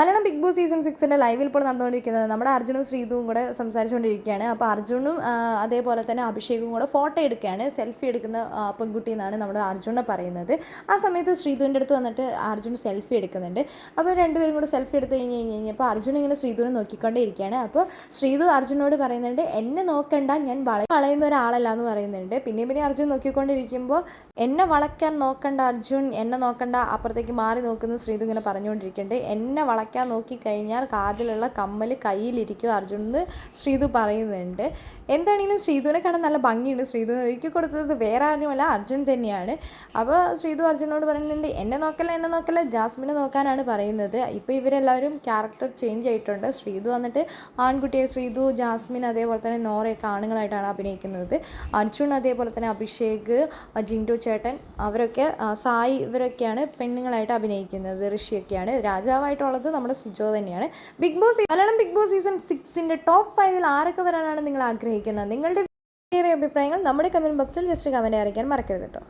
mal Malayalam Bigg Boss season സിക്സിന്റെ ലൈവിൽ ഇപ്പോൾ നടന്നുകൊണ്ടിരിക്കുന്നത്. നമ്മുടെ അർജുനും ശ്രീതുവും കൂടെ സംസാരിച്ചുകൊണ്ടിരിക്കുകയാണ്. അപ്പോൾ അർജുനും അതേപോലെ തന്നെ അഭിഷേകും കൂടെ ഫോട്ടോ എടുക്കുകയാണ്. സെൽഫി എടുക്കുന്ന പെൺകുട്ടി എന്നാണ് നമ്മുടെ അർജുനെ പറയുന്നത്. ആ സമയത്ത് ശ്രീതുവിന്റെ അടുത്ത് വന്നിട്ട് അർജുൻ സെൽഫി എടുക്കുന്നുണ്ട്. അപ്പോൾ രണ്ടുപേരും കൂടെ സെൽഫി എടുത്ത് കഴിഞ്ഞ് കഴിഞ്ഞ് കഴിഞ്ഞപ്പോൾ അർജുൻ ഇങ്ങനെ ശ്രീതുവിനെ നോക്കിക്കൊണ്ടേ ഇരിക്കുകയാണ് അപ്പോൾ ശ്രീതു അർജുനോട് പറയുന്നുണ്ട് എന്നെ നോക്കണ്ട ഞാൻ വള വളയുന്ന ഒരാളല്ല എന്ന് പറയുന്നുണ്ട്. പിന്നെയും പിന്നെ അർജുൻ നോക്കിക്കൊണ്ടിരിക്കുമ്പോൾ എന്നെ വളയ്ക്കാൻ നോക്കണ്ട അർജുൻ എന്നെ നോക്കണ്ട അപ്പുറത്തേക്ക് മാറി നോക്കുന്ന ശ്രീതു ഇങ്ങനെ പറഞ്ഞുകൊണ്ടിരിക്കുന്നുണ്ട്. എന്നെ വളയ്ക്കാൻ നോക്കിക്കഴിഞ്ഞാൽ കാതിലുള്ള കമ്മൽ കയ്യിലിരിക്കും. അർജുനെന്ന് ശ്രീതു പറയുന്നുണ്ട്. എന്താണെങ്കിലും ശ്രീതുവിനെ കാണാൻ നല്ല ഭംഗിയുണ്ട്. ശ്രീതുവിനെ ഒരുക്കി കൊടുത്തത് വേറെ ആരുമല്ല അർജുൻ തന്നെയാണ്. അപ്പോൾ ശ്രീതു അർജുനോട് പറയുന്നുണ്ട് എന്നെ നോക്കല്ല എന്നെ നോക്കല്ല? ജാസ്മിനെ നോക്കാനാണ് പറയുന്നത്. ഇപ്പോൾ ഇവരെല്ലാവരും ക്യാരക്ടർ ചേഞ്ച് ആയിട്ടുണ്ട്. ശ്രീതു വന്നിട്ട് ആൺകുട്ടിയെ ശ്രീതു ജാസ്മിൻ അതേപോലെ തന്നെ നോറയൊക്കെ ആണുങ്ങളായിട്ടാണ് അഭിനയിക്കുന്നത്. അർജുൻ അതേപോലെ തന്നെ അഭിഷേക് ജിൻഡു ചേട്ടൻ അവരൊക്കെ സായി ഇവരൊക്കെയാണ് പെണ്ണുങ്ങളായിട്ട് അഭിനയിക്കുന്നത്. ഋഷിയൊക്കെയാണ്. രാജാവായിട്ടുള്ളത് നമ്മുടെ സിജോ തന്നെയാണ്. Bigg Boss Malayalam Bigg Boss season സിക്സിന്റെ top ഫൈവിൽ ആരൊക്കെ വരാനാണ് നിങ്ങൾ ആഗ്രഹിക്കുന്നത്? നിങ്ങളുടെ അഭിപ്രായങ്ങൾ നമ്മുടെ കമന്റ് ബോക്സിൽ ജസ്റ്റ് കമന്റ് അറിയിക്കാൻ മറക്കരുത് കേട്ടോ.